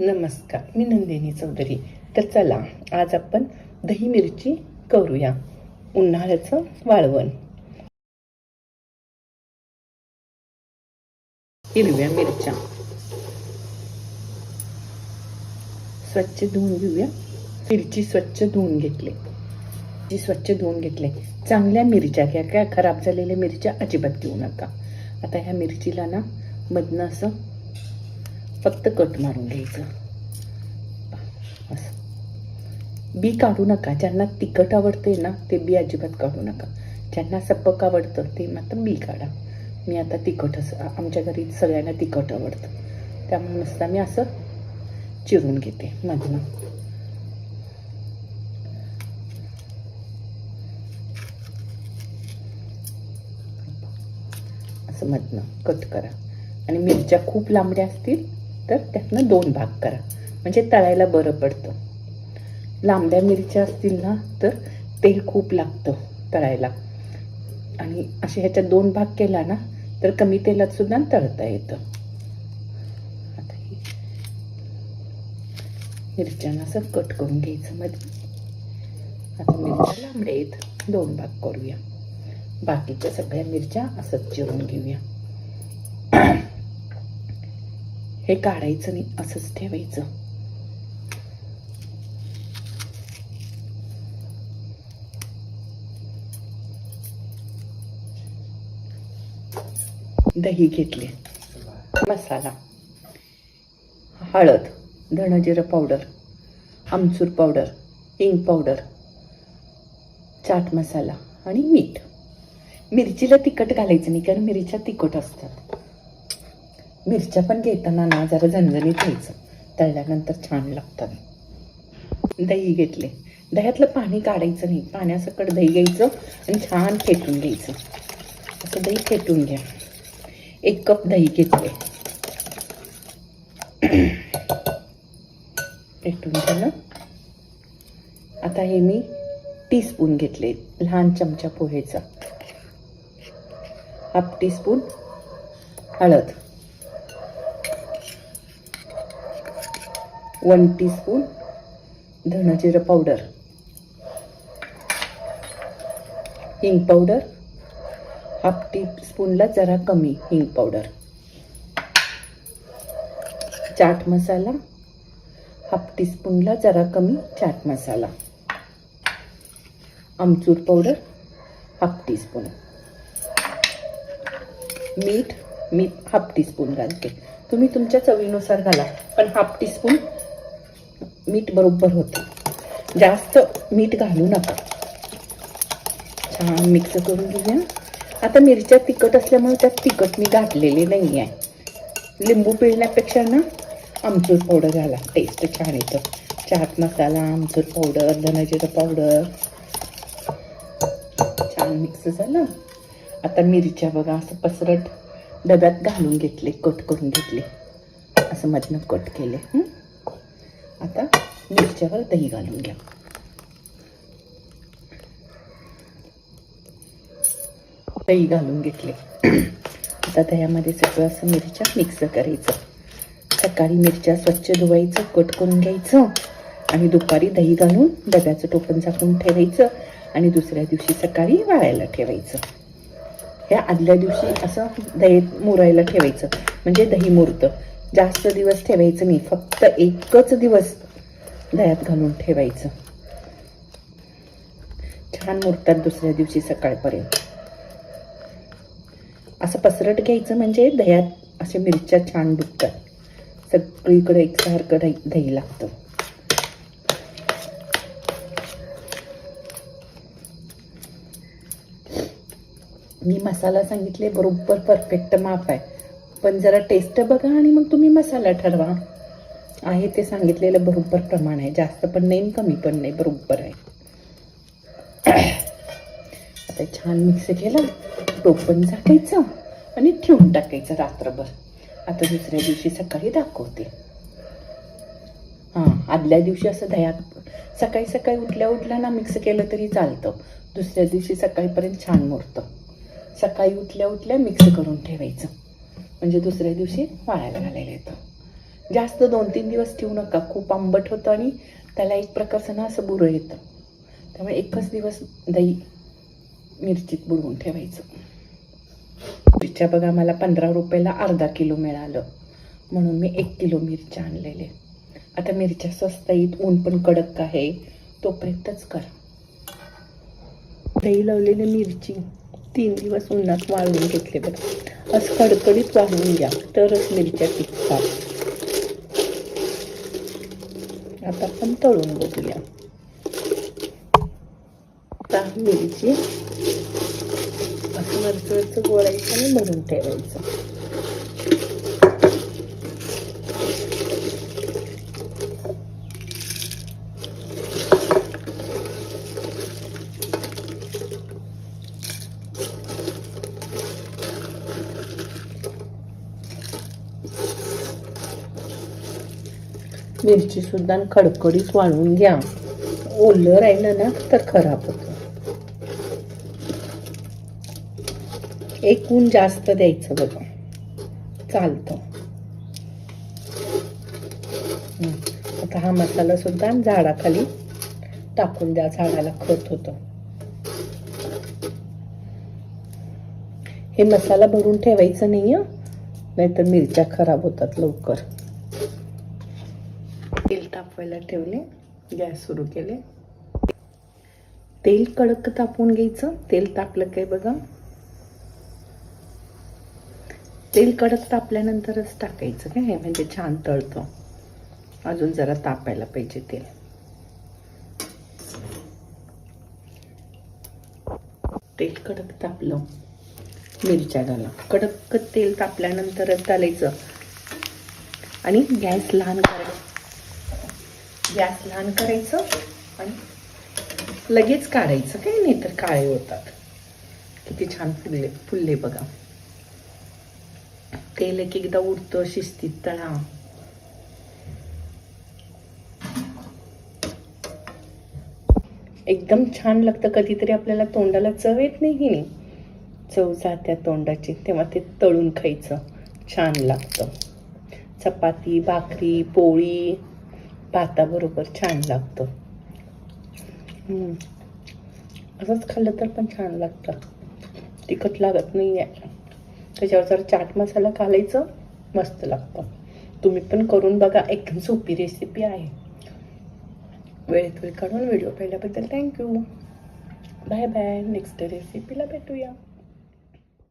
नमस्कार मी नंदिनी चौधरी. तर चला आज आपण दही मिरची करूया. उन्हाळ्याचं वाळवण. हिरव्या मिरच्या. स्वच्छ धुवून घेऊया. मिरची स्वच्छ धुवून घेतली. जी स्वच्छ धुवून घेतले. चांगल्या मिरच्या घ्या. काय खराब झालेल्या मिरच्या अजिबात घेऊ नका. आता ह्या मिरचीला ना मधनं असं फक्त कट मारून घ्यायचं. असं. बी काढू नका. ज्यांना तिखट आवडते ना ते बी अजिबात काढू नका. ज्यांना सपक आवडतं ते मात्र बी काढा. मी आता तिखट असं आमच्या घरी सगळ्यांना तिखट आवडतं. त्यामुळे नुसतं मी असं चिरून घेते मधनं. असं मधनं कट करा. आणि मिरच्या खूप लांबड्या असतील तर त्यातनं दोन भाग करा. म्हणजे तळायला बरं पडतं. लांबड्या मिरच्या असतील ना तर तेल खूप लागतं तळायला. आणि असे ह्याच्यात दोन भाग केला ना तर कमी तेलात सुद्धा तळता येतं. आता ही मिरच्यांना असं कट करून घ्यायचं मध्ये आता मिरच्या लांबड्या आहेत. दोन भाग करूया. बाकीच्या सगळ्या मिरच्या असंच चिरून घेऊया. हे काढायचं नाही असंच ठेवायचं. दही घेतले. मसाला. हळद धणजिरं पावडर आमचूर पावडर हिंग पावडर चाट मसाला आणि मीठ. मिरचीला तिखट घालायचं नाही कारण मिरच्या तिखट असतात मिरच्या पण घेताना ना जरा झणझणीत घ्यायचं तळल्यानंतर छान लागतात. दही घेतले. दह्यातलं पाणी काढायचं नाही. पाण्यासकट दही घ्यायचं आणि छान फेटून घ्यायचं. असं दही फेटून घ्या. एक कप दही घेतले. फेटून झालं. आता हे मी टीस्पून घेतले. लहान चमचा पोहेचा हाफ टीस्पून हळद. वन टीस्पून धणजिरं पावडर. हिंग पावडर हाफ टीस्पूनला जरा कमी हिंग पावडर. चाट मसाला हाफ टीस्पूनला जरा कमी चाट मसाला. आमचूर पावडर हाफ टीस्पून. मीठ मी हाफ टीस्पून घालते. तुम्ही तुमच्या चवीनुसार घाला पण हाफ टीस्पून मीठ बरोबर होतं. जास्त मीठ घालू नका. छान मिक्स करून घेऊया. आता मिरच्या तिखट असल्यामुळे त्यात तिखट मी घातलेली नाही आहे लिंबू पिळण्यापेक्षा ना आमचूर पावडर घाला. टेस्ट छान येतं. चाट मसाला आमचूर पावडर धनाजिरं पावडर छान मिक्स झालं. आता मिरच्या बघा असं पसरट डब्यात घालून घेतले कट करून घेतले. असं मधनं कट केले. हं? आता मिरच्यावर दही घालून घ्या. दही घालून घेतले. आता दह्यामध्ये सगळं असं मिरच्या मिक्स करायचं. सकाळी मिरच्या स्वच्छ धुवायचं कट करून घ्यायचं आणि दुपारी दही घालून डब्याचं टोपण झाकून ठेवायचं आणि दुसऱ्या दिवशी सकाळी वाळायला ठेवायचं. ह्या आदल्या दिवशी असं दही मुरायला ठेवायचं. म्हणजे दही मुरतं. जास्त दिवस ठेवायचं नाही फक्त एकच दिवस दह्यात घालून ठेवायचं. छान मुरतात दुसऱ्या दिवशी सकाळपर्यंत. असं पसरट घ्यायचं म्हणजे दह्यात असे मिरच्या छान डुबतात सगळीकडे एकसारखं दही दही लागतं. मी मसाला सांगितले बरोबर परफेक्ट माप आहे. पण जरा टेस्ट बघा आणि मग तुम्ही मसाला ठरवा. आहे ते सांगितलेलं बरोबर प्रमाण आहे. जास्त पण नाही कमी पण नाही. बरोबर आहे. आता छान मिक्स केलं. टोपण झाकायचं आणि ठेवून टाकायचं रात्रभर. आता दुसऱ्या दिवशी सकाळी दाखवते. हां आदल्या दिवशी असं दह्यात सकाळी सकाळी उठल्या उठल्या ना मिक्स केलं तरी चालतं. दुसऱ्या दिवशी सकाळीपर्यंत छान मुरतं. सकाळी उठल्या उठल्या मिक्स करून ठेवायचं. म्हणजे दुसऱ्या दिवशी वाळायला घालायला येतं. जास्त दोन तीन दिवस ठेवू नका. खूप आंबट होतं आणि त्याला एक प्रकारचं ना असं बुरं येतं. त्यामुळे एकच दिवस दही मिरचीत बुडवून ठेवायचं. मिरच्या बघा मला पंधरा रुपयाला अर्धा किलो मिळालं. म्हणून मी एक किलो मिरच्या आणलेले. आता मिरच्या स्वस्त येत ऊन पण कडक आहे. तोपर्यंतच करा. दही लावलेली मिरची. तीन दिवस उन्हात वाळवून घेतले बघा. असं कडकडीत वाळवून घ्या. तरच मिरच्या टिकतात. आता आपण तळून बघूया. आता मिरची असं वरचं गोळायचं आणि भरून ठेवायचं. मिरची सुद्धा खडखडीत वाळवून घ्या. ओलं राहिलं ना तर खराब होतं. एक ऊन जास्त द्यायचं बघा. चालतं. आता हा मसाला सुद्धा झाडाखाली टाकून द्या झाडाला खत होतं. हे मसाला भरून ठेवायचं नाही नाहीतर मिरच्या खराब होतात लवकर. तापवायला ठेवले गॅस सुरू केले. तेल कडक तापवून घ्यायचं. तेल तापलं काय बघा? तेल कडक तापल्यानंतरच टाकायचं काय? म्हणजे छान तळतं. अजून जरा तापायला पाहिजे तेल. तेल कडक तापलं. मिरच्या घाला. कडक तेल तापल्यानंतरच घालायचं आणि गॅस लहान करायचं. गॅस लहान करायचं आणि लगेच काढायचं काही नाही तर काळे होतात. किती छान फुलले फुलले बघा. तेल एक एकदा उडतं शिस्तीत तळा. एकदम छान लागतं कधीतरी आपल्याला तोंडाला चव येत नाही. नाही चव जात्या तोंडाची तेव्हा ते तळून खायचं. छान लागतं. चपाती भाकरी पोळी. भाताबरोबर छान लागतं. असंच खाल्लं तर पण छान लागतं. तिखट लागत नाही आहे त्याच्यावर जर चाट मसाला घालायचं मस्त लागतं. तुम्ही पण करून बघा एकदम सोपी रेसिपी आहे. वेळेत वेळ काढून व्हिडिओ पाहिल्याबद्दल थँक्यू बाय बाय नेक्स्ट रेसिपीला भेटूया.